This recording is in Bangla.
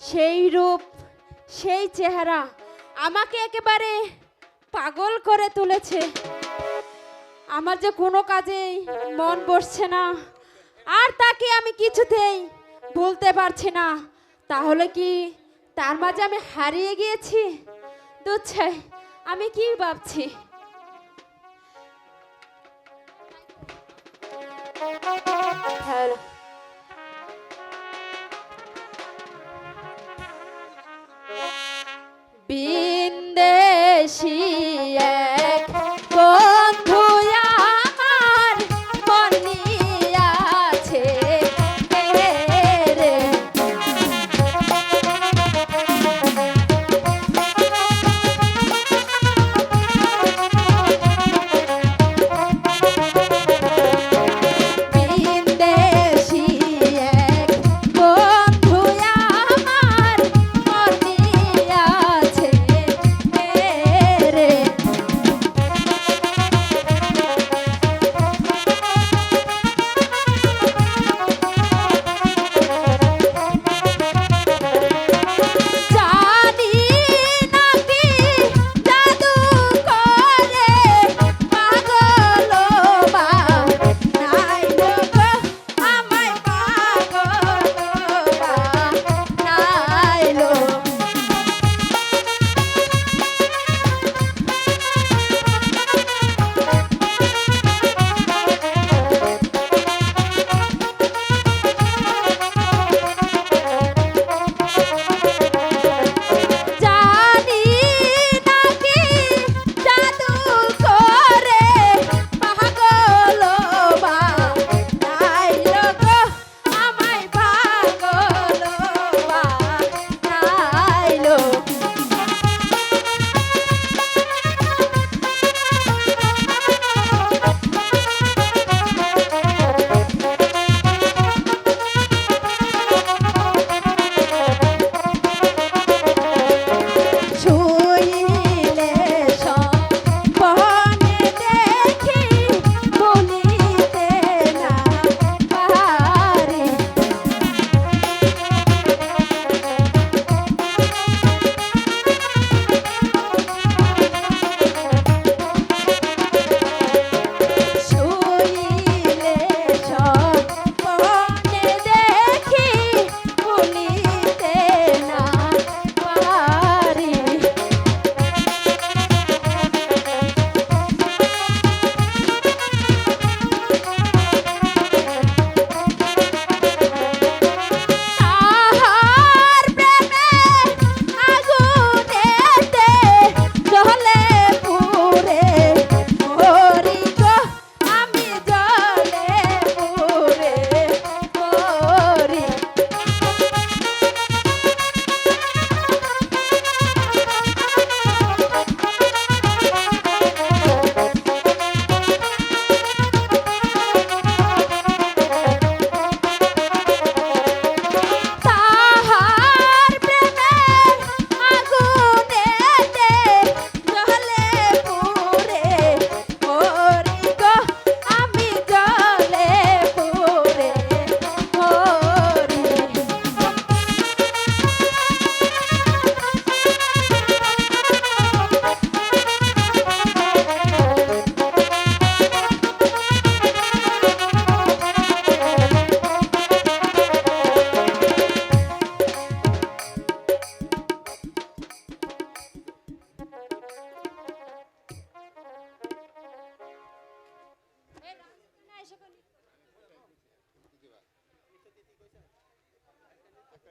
সেই রূপ, সেই চেহারা আমাকে একেবারে পাগল করে তুলেছে। আমার যে কোনো কাজেই মন বসছে না, আর তাকে আমি কিছুতেই বলতে পারছি না। তাহলে কি তার মাঝে আমি হারিয়ে গিয়েছি? দুচ্ছাই আমি কি ভাবছি? Thank you.